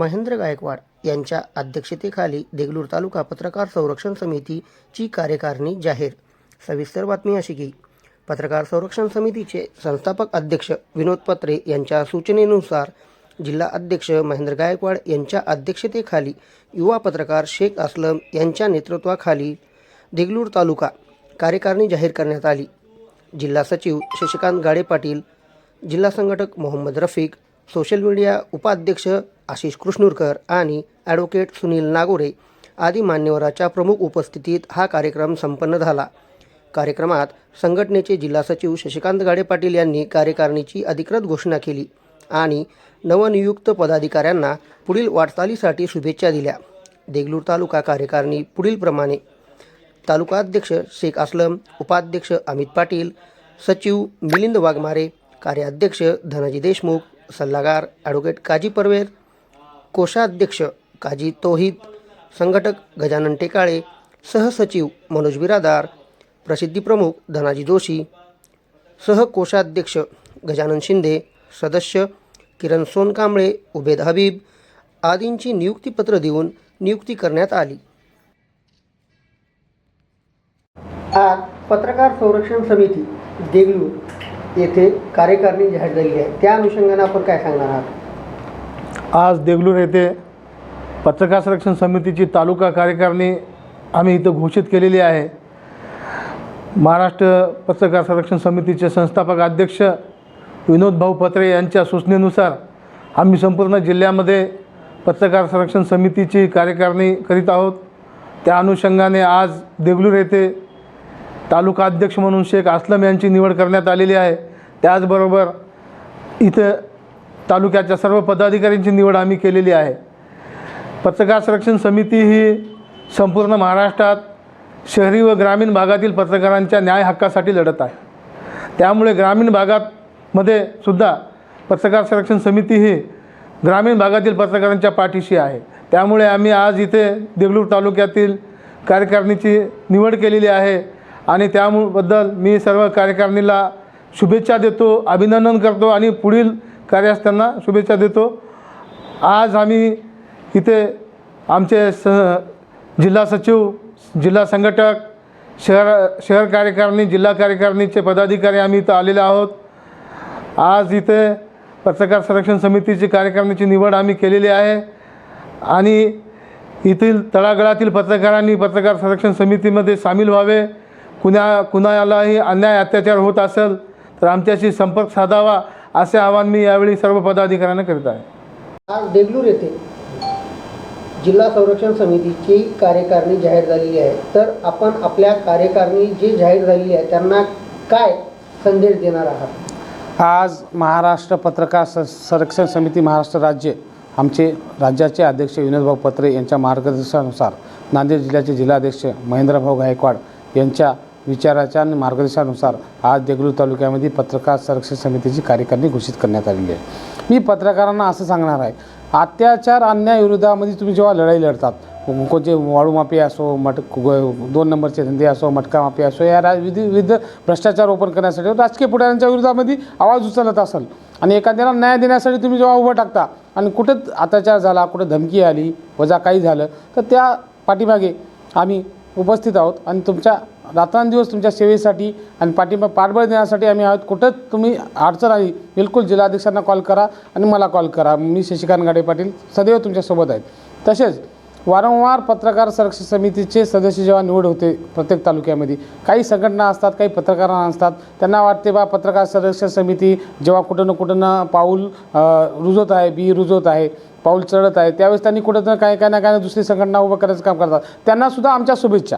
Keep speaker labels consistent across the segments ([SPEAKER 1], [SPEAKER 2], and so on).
[SPEAKER 1] महेंद्र गायकवाड यांच्या अध्यक्षतेखाली देगलूर तालुका पत्रकार संरक्षण समितीची कार्यकारिणी जाहीर. सविस्तर बातमी अशी की पत्रकार संरक्षण समितीचे संस्थापक अध्यक्ष विनोद पत्रे यांच्या सूचनेनुसार जिल्हा अध्यक्ष महेंद्र गायकवाड यांच्या अध्यक्षतेखाली युवा पत्रकार शेख असलम यांच्या नेतृत्वाखाली देगलूर तालुका कार्यकारिणी जाहीर करण्यात आली. जिल्हा सचिव शशिकांत गाडे पाटील जिल्हा संघटक मोहम्मद रफीक सोशल मीडिया उपाध्यक्ष आशिष कृष्णूरकर आणि ॲडव्होकेट सुनील नागोरे आदी मान्यवराच्या प्रमुख उपस्थितीत हा कार्यक्रम संपन्न झाला. कार्यक्रमात संघटनेचे जिल्हा सचिव शशिकांत गाडे पाटील यांनी कार्यकारिणीची अधिकृत घोषणा केली आणि नवनियुक्त पदाधिकाऱ्यांना पुढील वाटचालीसाठी शुभेच्छा दिल्या. देगलूर तालुका कार्यकारिणी पुढीलप्रमाणे तालुकाध्यक्ष शेख असलम उपाध्यक्ष अमित पाटील सचिव मिलिंद वाघमारे कार्याध्यक्ष धनाजी देशमुख सल्लागार ॲडव्होकेट काजी परवेर कोषाध्यक्ष काजी तोहिद संघटक गजानन टेकाळे सहसचिव मनोज बिरादार प्रसिद्धीप्रमुख धनाजी जोशी सहकोषाध्यक्ष गजानन शिंदे सदस्य किरण सोनकांबळे उबेद हबीब आदींची नियुक्तीपत्र देऊन नियुक्ती करण्यात आली. आज पत्रकार संरक्षण समिती देगलूर येथे कार्यकारिणी जाहीर झाली आहे. त्या अनुषंगाने आपण काय सांगणार आहात?
[SPEAKER 2] आज देगलूर येथे पत्रकार संरक्षण समितीची तालुका कार्यकारिणी आम्ही इथं घोषित केलेली आहे. महाराष्ट्र पत्रकार संरक्षण समितीचे संस्थापक अध्यक्ष विनोद भाऊ पत्रे यांच्या सूचनेनुसार आम्ही संपूर्ण जिल्ह्यामध्ये पत्रकार संरक्षण समितीची कार्यकारिणी करीत आहोत. त्या अनुषंगाने आज देगलूर येथे तालुका अध्यक्ष म्हणून शेख असलम यांची निवड करण्यात आलेली आहे. त्याचबरोबर इथं तालुक्याच्या सर्व पदाधिकाऱ्यांची निवड आम्ही केलेली आहे. पत्रकार संरक्षण समिती ही संपूर्ण महाराष्ट्रात शहरी व ग्रामीण भागातील पत्रकारांच्या न्याय हक्कासाठी लढत आहे. त्यामुळे ग्रामीण भागामध्ये सुद्धा पत्रकार संरक्षण समिती ही ग्रामीण भागातील पत्रकारांच्या पाठीशी आहे. त्यामुळे आम्ही आज इथे देगलूर तालुक्यातील कार्यकारिणीची निवड केलेली आहे आणि त्याबद्दल मी सर्व कार्यकारिणीला शुभेच्छा देतो अभिनंदन करतो आणि पुढील कार्यास त्यांना शुभेच्छा देतो. आज आम्ही इथे आमचे स जिल्हा सचिव जिल्हा संघटक शहर शहर कार्यकारिणी जिल्हा कार्यकारिणीचे पदाधिकारी आम्ही इथं आलेले आहोत. आज इथे पत्रकार संरक्षण समितीची कार्यकारिणीची निवड आम्ही केलेली आहे. आणि येथील तळागाळातील पत्रकारांनी पत्रकार संरक्षण समितीमध्ये सामील व्हावे. कुणा कुणालाही अन्याय अत्याचार होत असेल तर आमच्याशी संपर्क साधावा. असे आवाहन मी यावेळी सर्व पदाधिकाऱ्यांना करीत आहे.
[SPEAKER 1] आज देगलूर येथे जिल्हा संरक्षण समितीची कार्यकारिणी जाहीर झालेली आहे. तर आपण आपल्या कार्यकारिणी जी जाहीर झालेली आहे त्यांना काय संदेश देणार आहात?
[SPEAKER 3] आज महाराष्ट्र पत्रकार स संरक्षण समिती महाराष्ट्र राज्य आमचे राज्याचे अध्यक्ष विनोदभाऊ पत्रे यांच्या मार्गदर्शनानुसार नांदेड जिल्ह्याचे जिल्हाध्यक्ष महेंद्रभाऊ गायकवाड यांच्या विचाराच्या आणि मार्गदर्शनानुसार आज देगलूर तालुक्यामध्ये पत्रकार संरक्षण समितीची कार्यकारिणी घोषित करण्यात आलेली आहे. मी पत्रकारांना असं सांगणार आहे अत्याचार अन्याय विरोधामध्ये तुम्ही जेव्हा लढाई लढतात कोणते वाळू असो मट दोन नंबरचे धंदे असो मटका माफिया असो या राज विविध विविध भ्रष्टाचार ओपन करण्यासाठी राजकीय पुढाऱ्यांच्या विरोधामध्ये आवाज उचलत असाल आणि एखाद्याला न्याय देण्यासाठी तुम्ही जेव्हा उभं टाकता आणि कुठं अत्याचार झाला कुठं धमकी आली वजा काही झालं तर त्या पाठीमागे आम्ही उपस्थित आहोत आणि तुमच्या रात्रंदिवस तुमच्या सेवेसाठी आणि पाठिंबा पाठबळ देण्यासाठी आम्ही आहोत. कुठंच तुम्ही अडचण आली बिलकुल जिल्हाध्यक्षांना कॉल करा आणि मला कॉल करा. मी शशिकांत गाडे पाटील सदैव तुमच्यासोबत आहेत तसेच वारंवार पत्रकार संरक्षण समितीचे सदस्य जेव्हा निवड होते प्रत्येक तालुक्यामध्ये काही संघटना असतात काही पत्रकारांना असतात. त्यांना वाटते बा पत्रकार संरक्षण समिती जेव्हा कुठं ना कुठं ना पाऊल रुजवत आहे बी रुजवत आहे पाऊल चढत आहे. त्यावेळेस त्यांनी कुठं ना काय काय ना काय ना दुसरी संघटना उभं करायचं काम करतात. त्यांनासुद्धा आमच्या शुभेच्छा.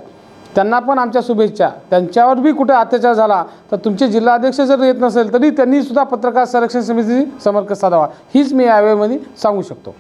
[SPEAKER 3] त्यांना पण आमच्या शुभेच्छा. त्यांच्यावर बी कुठे अत्याचार झाला तर तुमचे जिल्हाध्यक्ष जर येत नसेल तरी त्यांनीसुद्धा पत्रकार संरक्षण समितीची समर्क साधावा. हीच मी यावेळेमध्ये सांगू शकतो.